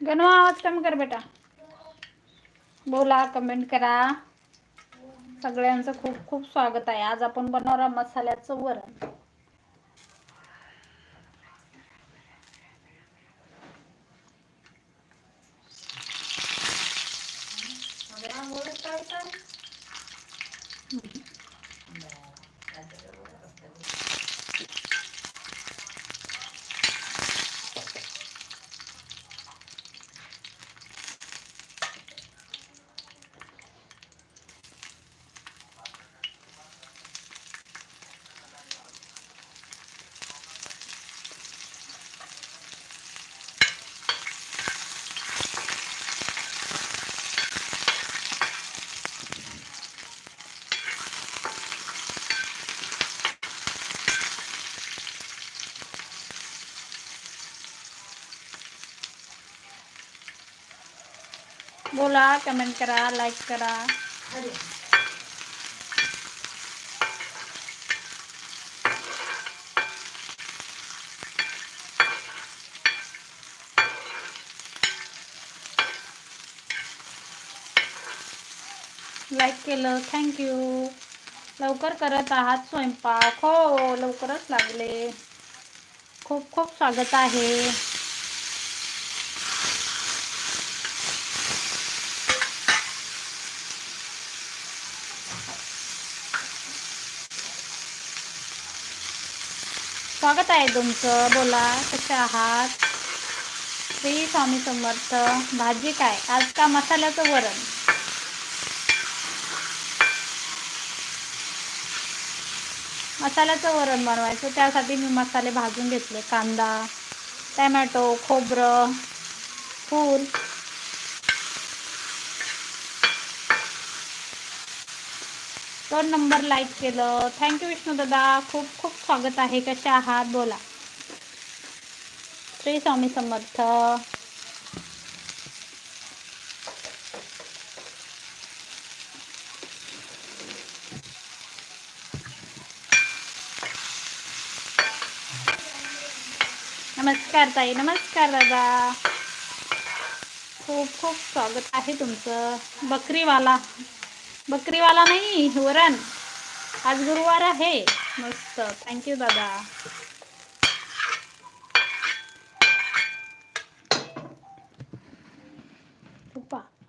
गणवा आवाज कमी कर बेटा. बोला कमेंट करा. सगळ्यांचं खूप खूप स्वागत आहे. आज आपण बनवणार मसाल्याचं वरण. बोला कमेंट करा लाईक करा. लाईक केलं थँक्यू लवकर करत आहात स्वयंपाक. हो लवकरच लागले. खूप खूप स्वागत आहे. स्वागत आहे तुमचं. बोला कशा आहात? श्री स्वामी समर्थ. भाजी काय? आज का मसाल्याचं वरण? मसाल्याचं वरण बनवायचं. त्यासाठी मी मसाले भाजून घेतले. कांदा टमॅटो खोबरं फूल. दोन नंबर लाईक केलं. थँक्यू विष्णू दादा. खूप खूप स्वागत आहे. कशा आहात? बोला. श्री स्वामी समर्थ. नमस्कार ताई. नमस्कार दादा. खूप खूप स्वागत आहे तुमचं. बकरीवाला. बकरीवाला नाही वरण. आज गुरुवार आहे. मस्त. थँक्यू दादा.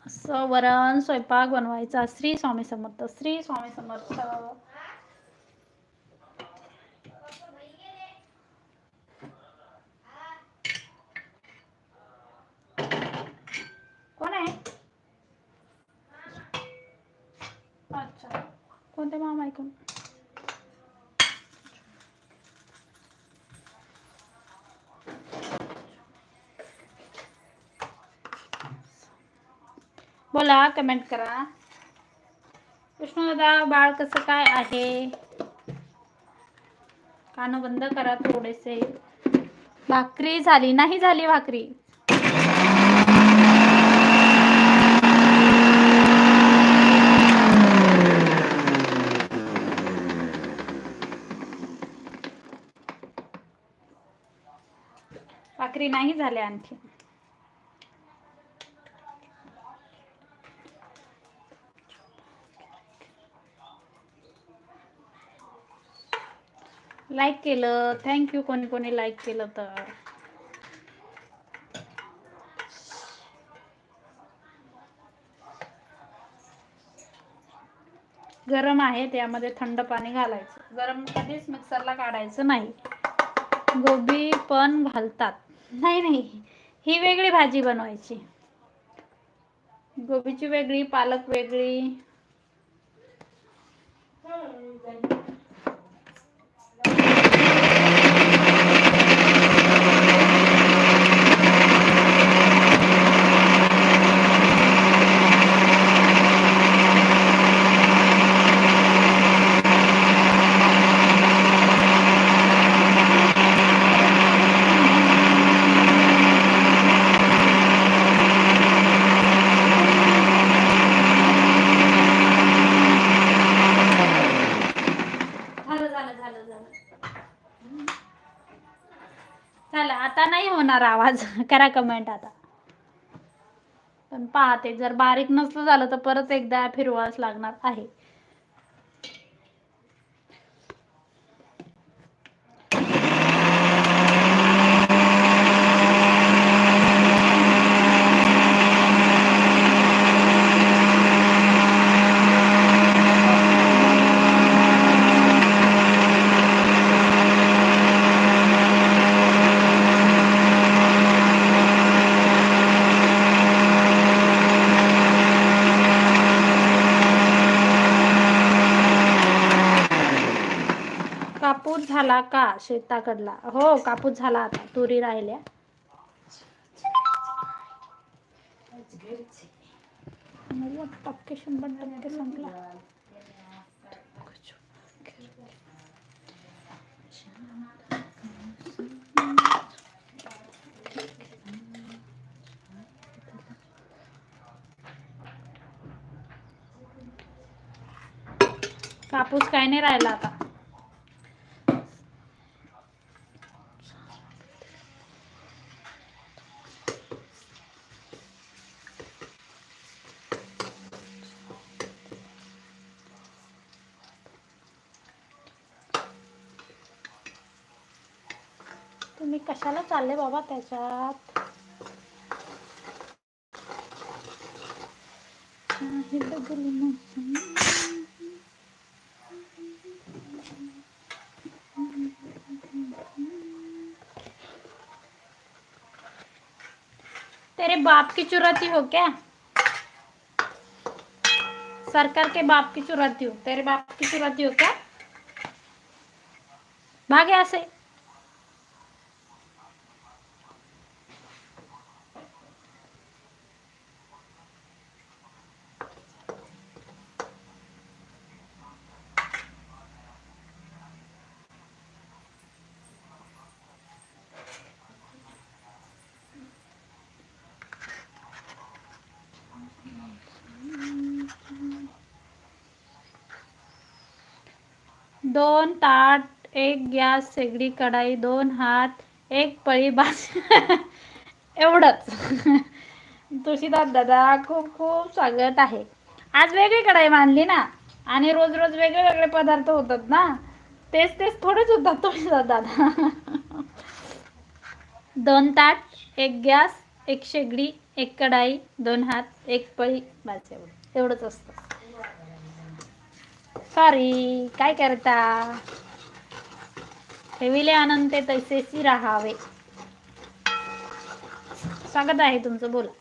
असं वरण स्वयंपाक बनवायचा. श्री स्वामी समर्थ श्री स्वामी समर्थ कोण आहे अच्छा कोणते मामा ऐकून बोला कमेंट करा. विष्णुदादा बाळ कसं काय आहे? कानं बंद करा थोडेसे. भाकरी झाली नाही झाली भाकरी. भाकरी नाही झाल्या आणखी. लाईक केलं. थँक्यू कोणी कोणी लाईक केलं तर. गरम आहे त्यामध्ये थंड पाणी घालायचं. गरम कधीच मिक्सरला काढायचं नाही. गोबी पण घालतात. नाही नाही. ही वेगळी भाजी बनवायची. गोबीची वेगळी पालक वेगळी. आता नाही होणार आवाज. करा कमेंट आता. पण पाहते जर बारीक नसलं झालं तर परत एकदा फिरवाच लागणार आहे. शेताकडला. हो कापूस झाला आता. तुरी राहिल्या. टक्के शंभर टक्के संपला कापूस काय नाही राहिला आता. कशाला चालले बाबा त्याच्यात मोसम. तेरे बाप की चुराती हो क्या? सरकार के बाप की चुराती हो। तेरे बाप की चुराती हो क्या? भागे ऐसे दोन ताट एक गॅस शेगडी कढाई दोन हात एक पळी बास एवढंच. तुळशीदास दादा खूप खूप स्वागत आहे. आज वेगळी कढाई मांडली ना? आणि रोज रोज वेगळे वेगळे पदार्थ होतात ना? तेच तेच थोडेच होतात तुळशीदास दादा. दोन ताट एक गॅस एक शेगडी एक कढाई दोन हात एक पळी बास एवढं एवढंच असतं. सॉरी काय करता? ठेविले आनंद ते राहावे. स्वागत आहे तुमचं बोला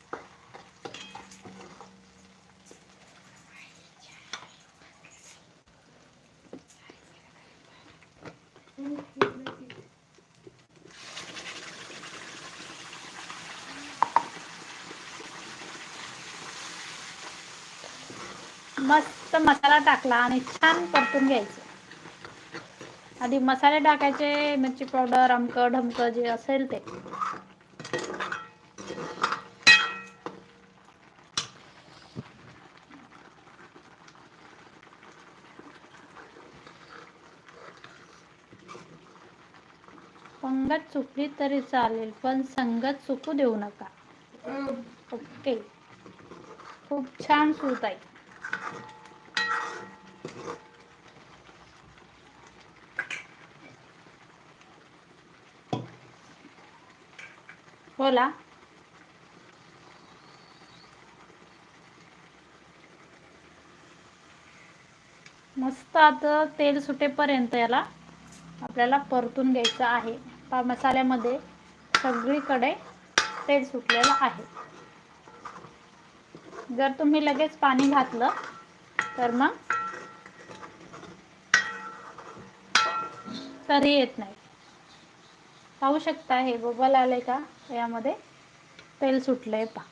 मस्त मसाला टाकला आणि छान परतून घ्यायचं. आधी मसाले टाकायचे मिरची पावडर अमकं ढमकं जे असेल ते. पंगत चुकली तरी चालेल पण संगत चुकू देऊ नका. ओके. खूप छान सूत आहे बोला. मस्त आता तेल सुटेपर्यंत याला आपल्याला परतून घ्यायचं आहे. पा मसाल्यामध्ये सगळीकडे तेल सुटलेलं आहे. जर तुम्ही लगेच पाणी घातलं तर मग तरी येत नाही. पाहू शकता हे बबल आले का? यामध्ये तेल सुटलंय पा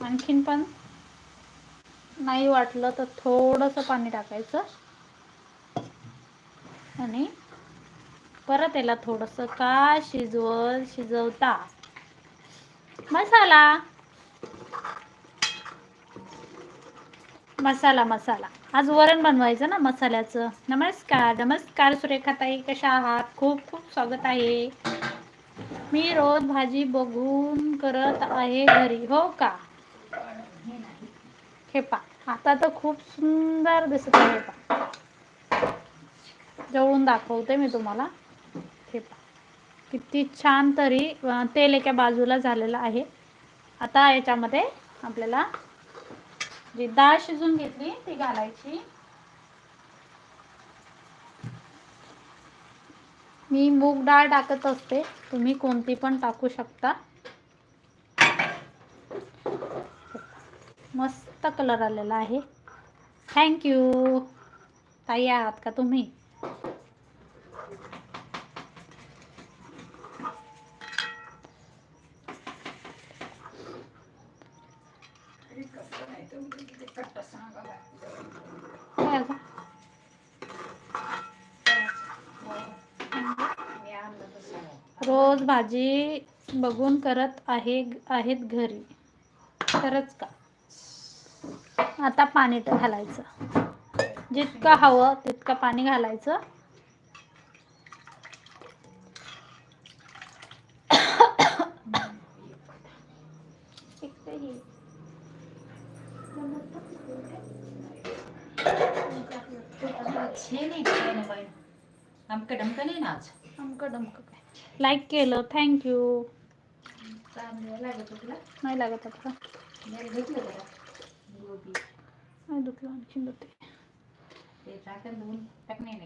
आणखीन पण नाही वाटलं तर थोडंसं पाणी टाकायचं. आणि परत याला थोडंसं का शिजवल शिजवता? मसाला! मसाला मसाला. आज वरण बनवायचं ना मसाल्याचं. नमस्कार नमस्कार सुरेखाताई कशा आहात? खूप खूप स्वागत आहे. मी रोज भाजी बघून करत आहे घरी हो का? हे पा आता तर खूप सुंदर दिसत आहे पा. जवळून दाखवते मी तुम्हाला. हे पा किती छान तरी तेल एका बाजूला झालेलं आहे. आता याच्यामध्ये आपल्याला जी डाळ शिजून घेतली ती घालायची. मी मूग डाळ टाकत असते तुम्ही कोणती पण टाकू शकता. मस्त कलर आलेला आहे. थँक्यू ताई आहात का तुम्ही काय अगं? रोज भाजी बघून करत आहे आहेत घरी. खरंच का? आता पाणी घालायचं. जितकं हवं तितकं पाणी घालायचं. डमकं नाही नाच अमकं डमकं काय? लाईक केलं. थँक्यू नाही लागत आता. नाही दुखलं आणखी दुखते ते नाही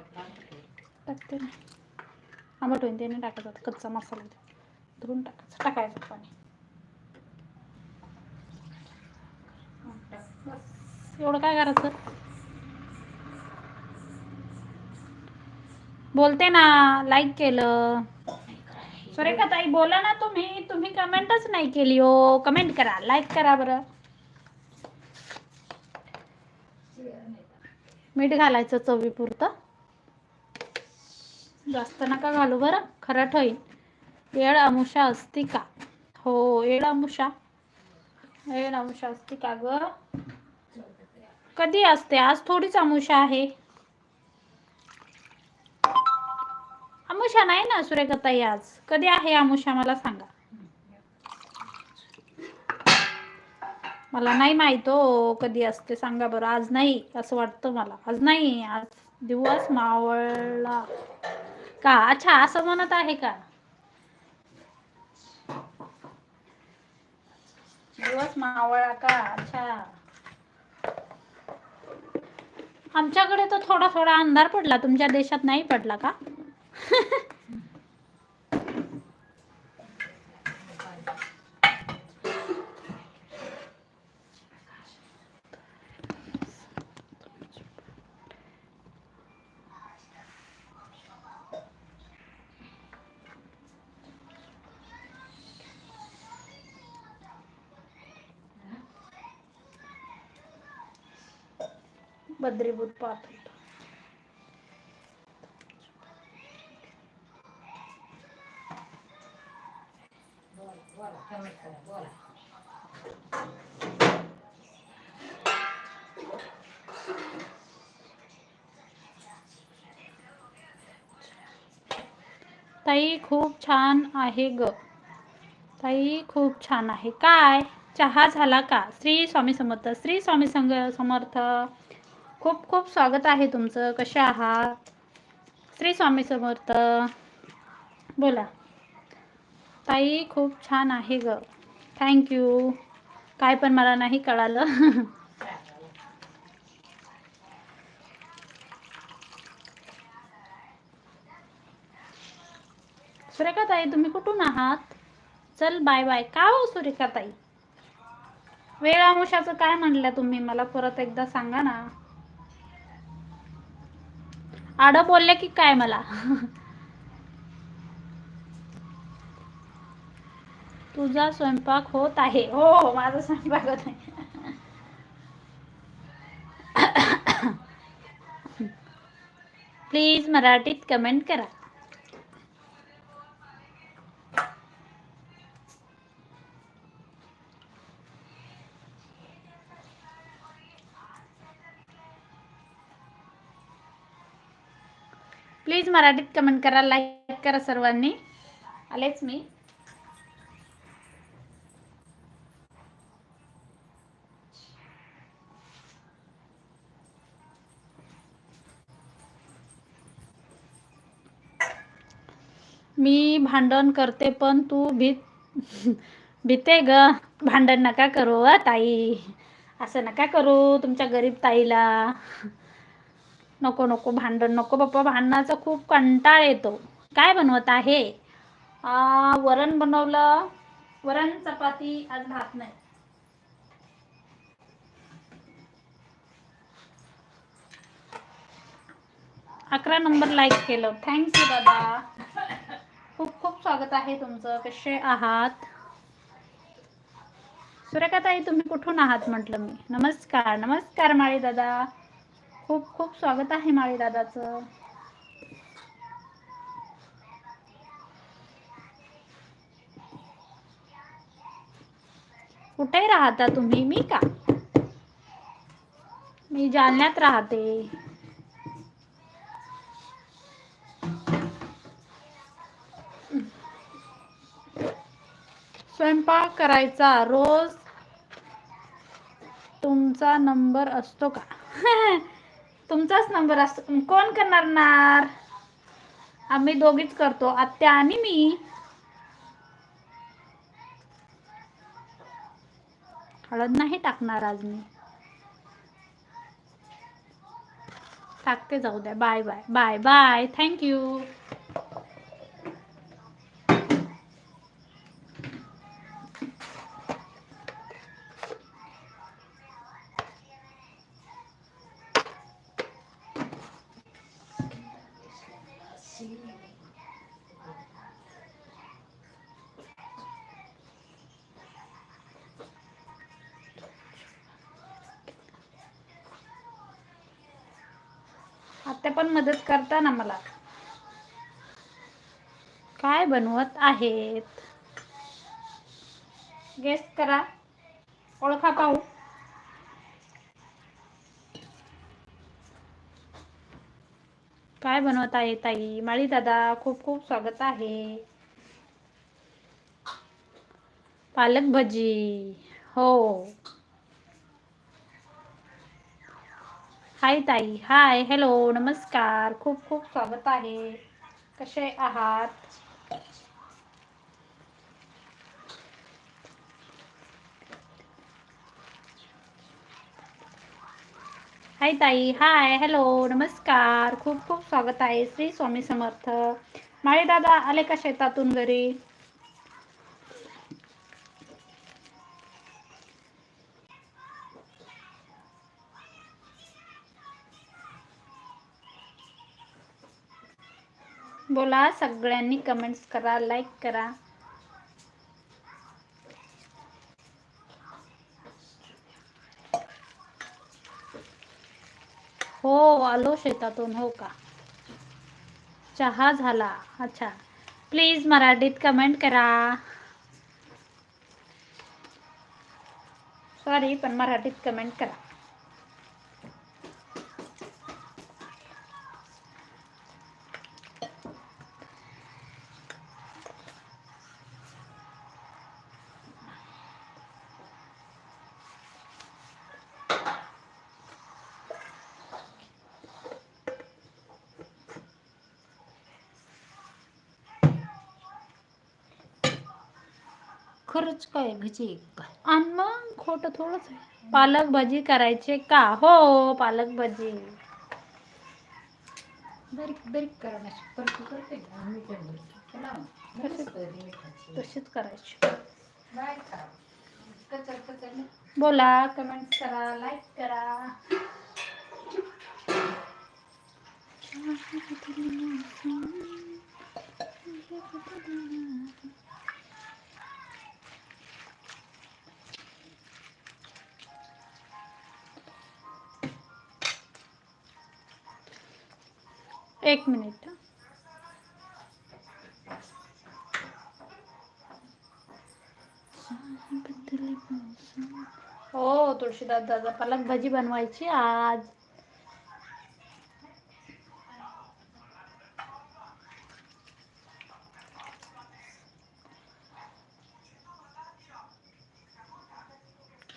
टाकते ना. आंबट होईन त्याने टाकायचं आता कच्चा मसाला ते. धुवून टाकायचं टाकायचं पाणी. एवढं काय करायचं? बोलते ना लाईक केलं. सुरेखा ताई बोला ना तुम्ही. तुम्ही कमेंटच नाही केली हो. कमेंट करा. लाईक करा बरं. मीठ घालायचं चवीपुरतं जास्त नका घालू बरं. खरट होईल येळ अमुषा असती का? हो येळ अमुषा येळ अमुषा असती का ग? कधी असते? आज थोडीच अमुषा आहे. अमुषा नाही ना सुरेखाताई आज. कधी आहे अमुषा मला सांगा. मला नाही माहीत हो कधी असते सांगा बरं. आज नाही असं वाटतं मला. आज नाही आज दिवस मावळला. का? अच्छा असं म्हणत आहे का? दिवस मावळा का? अच्छा. आमच्याकडे तर थोडा थोडा अंधार पडला. तुमच्या देशात नाही पडला का? बद्रीभूत पाहत होतो बोला कमी करा बोला ताई खूप छान आहे ग. ताई खूप छान आहे. काय? चहा झाला का? श्री स्वामी समर्थ श्री स्वामी संग समर्थ. खूप खूप स्वागत आहे तुमचं. कसे आहात? श्री स्वामी समर्थ. बोला. ताई खूप छान आहे ग. थँक्यू काय पण मला नाही कळालं. सुरेखा ताई तुम्ही कुठून आहात? चल बाय बाय का हो सुरेखा ताई? वेळ काय म्हणलं तुम्ही? मला परत एकदा सांगा ना. आड बोलले की काय मला? तुझा स्वयंपाक होत आहे. हो हो माझा स्वयंपाक होत आहे. प्लीज मराठीत कमेंट करा. प्लीज मराठीत कमेंट करा लाईक करा सर्वांनी. आलेच मी. मी भांडण करते पण तू भीत भीते ग. भांडण नका करू ताई. असं नका करू तुमच्या गरीब ताईला. नको नको भांडण नको बाप्पा. भांडणाचा खूप कंटाळ येतो. काय बनवत आहे? वरण बनवलं. वरण चपाती आज भात नाही. अकरा नंबर लाईक केलं. थँक्यू दादा. खूप खूप स्वागत आहे तुमचं. कसे आहात? सुरेखाताई तुम्ही कुठून आहात म्हटलं मी? नमस्कार नमस्कार माळी दादा. खूप खूप स्वागत आहे माळी दादाचं कुठे राहता तुम्ही? मी का? मी जालन्यात राहते. स्वयंपाक करायचा रोज. तुमचा नंबर असतो का? तुमचाच नंबर असतो. कोण करणार? आम्ही दोघीच करतो. आत्या आणि मी. हळद नाही टाकणार आज मी. टाकते जाऊ द्या. Bye bye bye bye thank you आत्या पण मदत करता ना मला. काय बनवत आहेत? गेस्ट करा. ओळखा पाहू. काय बनवत आहे ताई? माळी दादा खूप खूप स्वागत आहे. पालक भजी. हो. हाय ताई. हाय. हॅलो. नमस्कार. खूप खूप स्वागत आहे. कसे आहात? हाय ताई. हाय. हॅलो. नमस्कार. खूप खूप स्वागत आहे. श्री स्वामी समर्थ. माळी दादा आले का शेतातून घरी? बोला. सगळ्यांनी कमेंट्स करा लाईक करा. हो आलो शेतातून हो का? चहा झाला. अच्छा. प्लीज मराठीत कमेंट करा. सॉरी पण मराठीत कमेंट करा. खरंच काय भजी काय आणि मग खोटं थोडंच पालक भजी करायचे का? हो पालक भजी. बारीक बारीक तशीच करायची. बोला कमेंट करा लाईक करा. एक मिनिट, हं. हो तुळशीदास दादा, पालक भाजी बनवायची आज।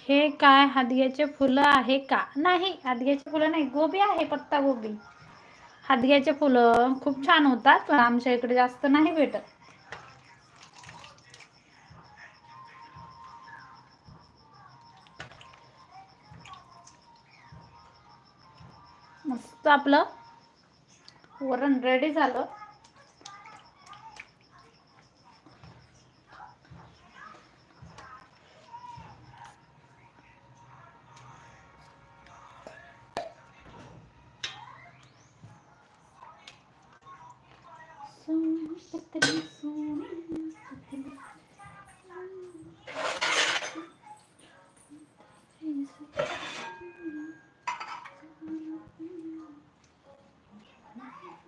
हे काय, हादग्याचे फुलं आहे का? नाही, हादग्याचे फुलं नाही, गोबी आहे पत्ता गोबी हादग्याचे फुलं खूप छान होतात पण आमच्या इकडे जास्त नाही भेटत. मस्त आपलं वरण रेडी झालं.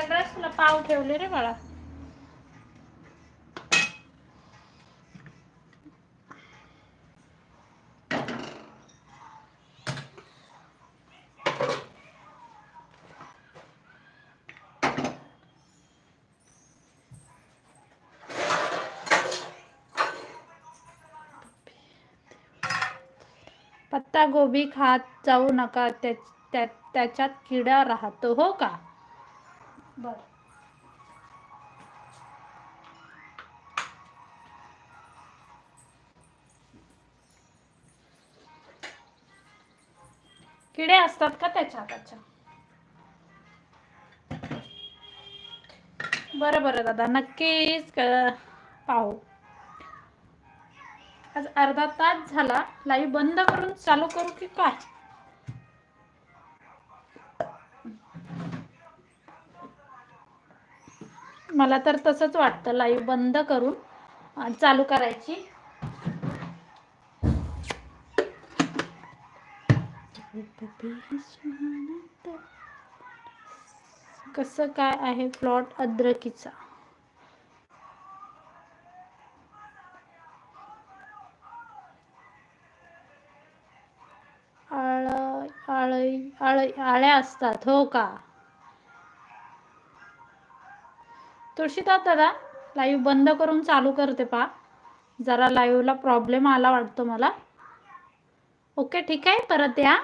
वेगळंच तुला पाव ठेवले रे बाळा. पत्ता गोबी खात जाऊ नका त्या- त्याच्यात किडा राहतो हो का? बर. किडे असतात का त्याच्यात अच्छा बरं बरं दादा नक्कीच पाहू. आज अर्धा तास झाला लाईव्ह बंद करून चालू करू की काय? मला तर तसंच वाटतं. लाईव्ह बंद करून चालू करायची. कसं काय आहे प्लॉट अद्रकीचा? आळ आळई आळ आळ्या असतात हो का? तुळशीदास दादा लाईव्ह बंद करून चालू करते पा जरा लाईव्हला प्रॉब्लेम आला वाटतो मला. ओके ठीक आहे. परत या.